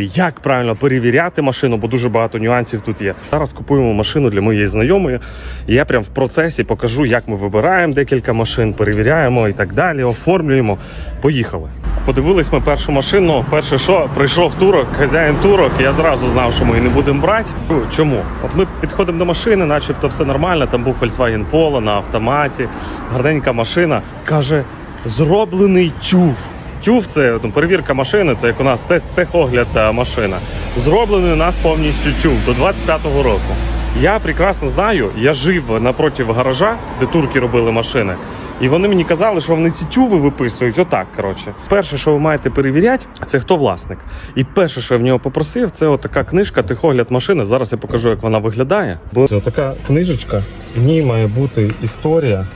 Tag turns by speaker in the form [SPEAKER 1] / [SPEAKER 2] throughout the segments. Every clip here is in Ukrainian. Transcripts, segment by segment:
[SPEAKER 1] Як правильно перевіряти машину, бо дуже багато нюансів тут є. Зараз купуємо машину для моєї знайомої. І я прям в процесі покажу, як ми вибираємо декілька машин, перевіряємо і так далі, оформлюємо. Поїхали. Подивились ми першу машину. Перше, що прийшов турок, хазяїн турок. Я зразу знав, що ми її не будемо брати. Чому? От ми підходимо до машини, начебто все нормально. Там був Volkswagen Polo на автоматі, гарненька машина. Каже, зроблений тюф. Тюф це ну, перевірка машини, це як у нас тест техогляд машина. Зроблений у нас повністю тюф до 25-го року. Я прекрасно знаю, я жив напроти гаража, де турки робили машини. І вони мені казали, що вони ці тюви виписують отак. Коротше, перше, що ви маєте перевіряти, це хто власник. І перше, що я в нього попросив, це отака книжка Техогляд машини. Зараз я покажу, як вона виглядає. Бо це така книжечка, в ній має бути історія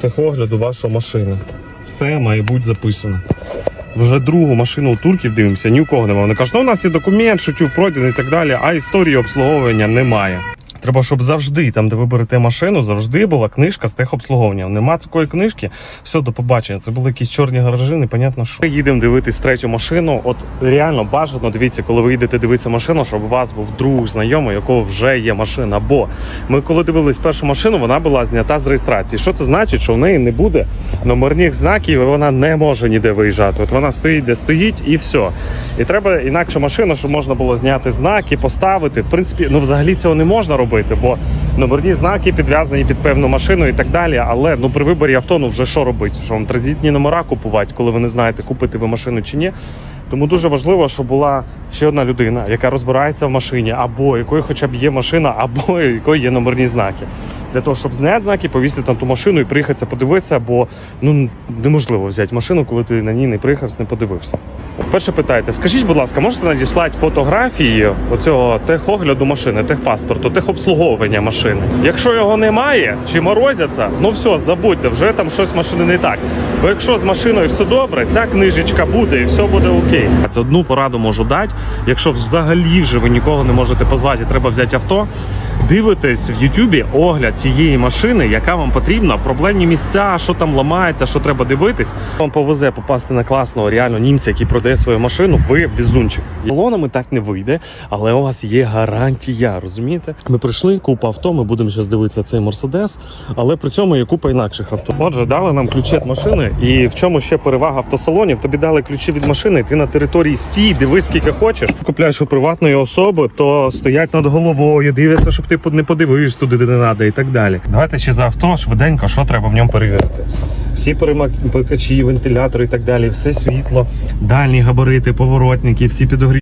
[SPEAKER 1] техогляду вашої машини. Все має бути записано. Вже другу машину у турків дивимося, ні у кого немає. Вони кажуть, ну у нас є документ, що чув пройдений і так далі, а історії обслуговування немає. Треба, щоб завжди, там, де ви берете машину, завжди була книжка з техобслуговування. Нема такої книжки. Все, до побачення. Це були якісь чорні гаражі, непонятно що. Ми їдемо дивитись третю машину. От реально бажано дивіться, коли ви їдете дивитися машину, щоб у вас був друг знайомий, якого вже є машина. Бо ми, коли дивились першу машину, вона була знята з реєстрації. Що це значить? Що в неї не буде номерних знаків, і вона не може ніде виїжджати. От вона стоїть, де стоїть, і все. І треба інакше машина, щоб можна було зняти знаки, поставити. В принципі, ну взагалі цього не можна робити, бо номерні знаки підв'язані під певну машину і так далі. Але ну при виборі авто, ну вже що робити? Що вам транзитні номера купувати, коли ви не знаєте, купити ви машину чи ні. Тому дуже важливо, щоб була ще одна людина, яка розбирається в машині, або якої хоча б є машина, або якої є номерні знаки. Для того, щоб зняти знаки, повісити на ту машину і приїхатися подивитися, бо ну неможливо взяти машину, коли ти на ній не приїхав, не подивився. Перше питайте, скажіть, будь ласка, можете надіслати фотографії оцього техогляду машини, техпаспорту, техобслуговування машини? Якщо його немає чи морозяться, ну все, забудьте, вже там щось машини не так. Бо якщо з машиною все добре, ця книжечка буде і все буде окей. Це одну пораду можу дати. Якщо взагалі вже ви нікого не можете позвати, треба взяти авто. Дивитесь в Ютубі огляд тієї машини, яка вам потрібна, проблемні місця, що там ламається, що треба дивитись. Вам повезе попасти на класного реально німця, який продає свою машину. Ви візунчик. Колонами так не вийде, але у вас є гарантія. Розумієте? Ми прийшли, купа авто. Ми будемо зараз дивитися цей мерседес, але при цьому є купа інакших авто. Отже, дали нам ключі від І в чому ще перевага автосалонів? Тобі дали ключі від машини. Ти на території стій, дивись скільки хочеш. Купляєш у приватної особи, то стоять над головою, дивляться, щоб ти не подивився туди, де не треба, і так далі. Давайте ще за авто швиденько, що треба в ньому перевірити. Всі перемикачі, вентилятори і так далі, все світло, дальні габарити, поворотники, всі підогрі.